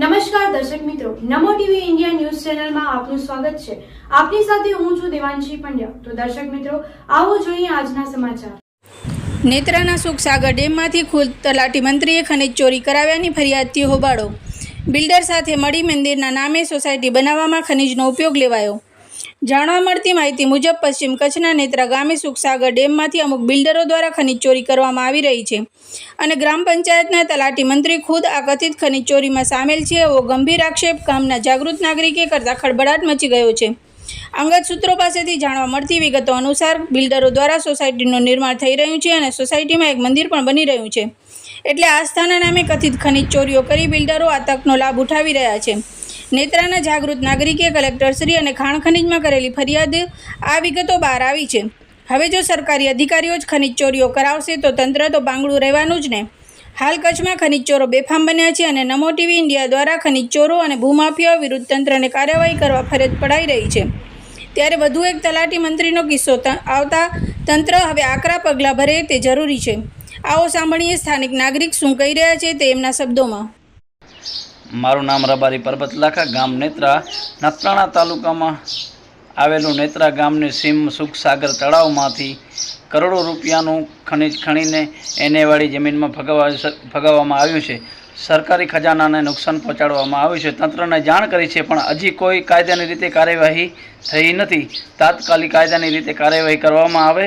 નમસ્કાર દર્શક મિત્રો, નમો ટીવી ઇન્ડિયા ન્યૂઝ ચેનલમાં આપનું સ્વાગત છે. આપની સાથે હું છું દેવાંશી પંડ્યા. તો દર્શક મિત્રો, આવો જોઈએ આજના સમાચાર. નેત્રાના સુખસાગર ડેમમાંથી ખુદ તલાટી મંત્રીએ ખનિજ ચોરી કરાવ્યાની ફરિયાદથી હોબાળો. બિલ્ડર સાથે મળી મંદિરના નામે સોસાયટી બનાવવામાં ખનિજનો ઉપયોગ લેવાયો. જાણવા મળતી માહિતી મુજબ પશ્ચિમ કચ્છના નેત્રા ગામે સુખસાગર ડેમમાંથી અમુક બિલ્ડરો દ્વારા ખનીજ ચોરી કરવામાં આવી રહી છે. અને ગ્રામ પંચાયતના તલાટી મંત્રી ખુદ આ કથિત ખનીજ ચોરીમાં સામેલ છે એવો ગંભીર આક્ષેપ ગામના જાગૃત નાગરિકે કરતા ખળબળાટ મચી ગયો છે. અંગત સૂત્રો પાસેથી જાણવા મળતી વિગતો અનુસાર બિલ્ડરો દ્વારા સોસાયટીનું નિર્માણ થઈ રહ્યું છે અને સોસાયટીમાં એક મંદિર પણ બની રહ્યું છે. એટલે આસ્થાના નામે કથિત ખનિજ ચોરીઓ કરી બિલ્ડરો આ તકનો લાભ ઉઠાવી રહ્યા છે. નેત્રાના જાગૃત નાગરિકે કલેક્ટરશ્રી અને ખાણ ખનિજમાં કરેલી ફરિયાદ આ વિગતો બહાર આવી છે. હવે જો સરકારી અધિકારીઓ જ ખનિજ ચોરીઓ કરાવશે, તો તંત્ર તો બાંગડું રહેવાનું જ ને. હાલ કચ્છમાં ખનિજ ચોરો બેફામ બન્યા છે અને નમો ટીવી ઇન્ડિયા દ્વારા ખનિજ ચોરો અને ભૂમાફિયાઓ વિરુદ્ધ તંત્રને કાર્યવાહી કરવા ફરજ પડાઈ રહી છે. ત્યારે વધુ એક તલાટી મંત્રીનો કિસ્સો આવતા તંત્ર હવે આકરા પગલાં ભરે તે જરૂરી છે. આવો સાંભળીએ સ્થાનિક નાગરિક શું કહી રહ્યા છે તે એમના શબ્દોમાં. મારું નામ રબારી પરબત લાખા ગામ નેત્રા. નત્રાણા તાલુકામાં આવેલું નેત્રા ગામની સીમ સુખસાગર તળાવમાંથી કરોડો રૂપિયાનું ખનિજ ખણીને એનેવાળી જમીનમાં ફગાવા ફગાવવામાં આવ્યું છે. સરકારી ખજાનાને નુકસાન પહોંચાડવામાં આવ્યું છે. તંત્રને જાણ કરી છે, પણ હજી કોઈ કાયદાની રીતે કાર્યવાહી થઈ નથી. તાત્કાલિક કાયદાની રીતે કાર્યવાહી કરવામાં આવે.